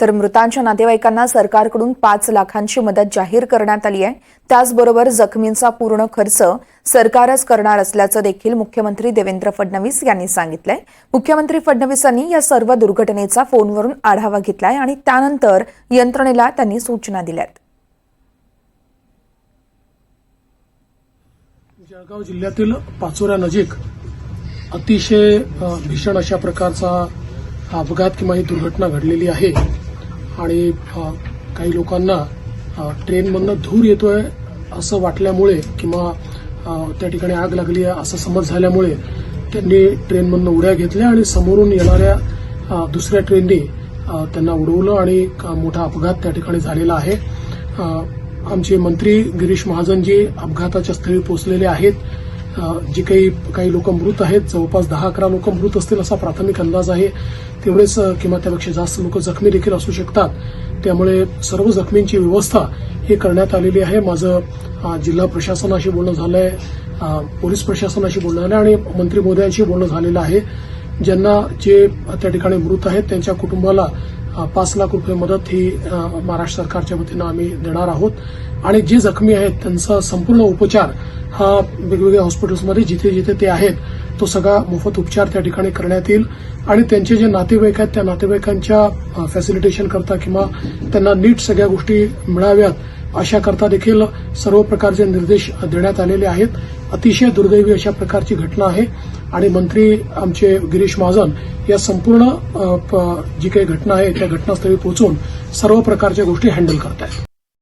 तर मृतांच्या नातेवाईकांना सरकारकडून पाच लाखांची मदत जाहीर करण्यात आली आहे. त्याचबरोबर जखमींचा पूर्ण खर्च सरकारच करणार असल्याचं देखील मुख्यमंत्री देवेंद्र फडणवीस यांनी सांगितलंय. मुख्यमंत्री फडणवीसांनी या सर्व दुर्घटनेचा फोनवरून आढावा घेतलाय आणि त्यानंतर यंत्रणेला त्यांनी सूचना दिल्यात. जळगाव जिल्ह्यातील पाचोऱ्या नजीक अतिशय भीषण अशा प्रकारचा अपघात किंवा ही दुर्घटना घडलेली आहे. आणि काही लोकांना ट्रेनमधनं धूर येतोय असं वाटल्यामुळे किंवा त्या ठिकाणी आग लागली आहे असं समज झाल्यामुळे त्यांनी ट्रेनमधनं उड्या घेतल्या आणि समोरून येणाऱ्या दुसऱ्या ट्रेननी त्यांना उडवलं आणि मोठा अपघात त्या ठिकाणी झालेला आहे. आमचे मंत्री गिरीश महाजनजी अपघाताच्या स्थळी पोहोचलेले आहेत. जी काही काही लोक मृत आहेत जवळपास दहा अकरा लोक मृत असतील असा प्राथमिक अंदाज आहे. तेवढेच किंवा त्यापेक्षा जास्त लोक जखमी देखील असू शकतात. त्यामुळे सर्व जखमींची व्यवस्था ही करण्यात आलेली आहे. माझं जिल्हा प्रशासनाशी बोलणं झालंय आहे पोलीस प्रशासनाशी बोलणं झालं आणि मंत्री मोदयांशी बोलणं झालेलं आहे. ज्यांना जे त्या ठिकाणी मृत आहेत त्यांच्या कुटुंबाला पाच लाख रुपये मदत ही महाराष्ट्र सरकारच्या वतीनं आम्ही देणार आहोत. आणि जे जखमी आहेत त्यांचा संपूर्ण उपचार हा वेगवेगळ्या हॉस्पिटल्समध्ये जिथे जिथे ते आहेत तो सगळा मोफत उपचार त्या ठिकाणी करण्यात येईल. आणि त्यांचे जे नातेवाईक आहेत त्या नातेवाईकांच्या फॅसिलिटेशन करता किंवा त्यांना नीट सगळ्या गोष्टी मिळाव्यात अशा करता देखील सर्व प्रकारचे निर्देश देण्यात आलेले आहेत. अतिशय दुर्दैवी अशा प्रकारची घटना आहे. आणि मंत्री आमचे गिरीश महाजन या संपूर्ण प- जी काही घटना आहे त्या घटनास्थळी पोहोचून सर्व प्रकारच्या गोष्टी हँडल करत आहेत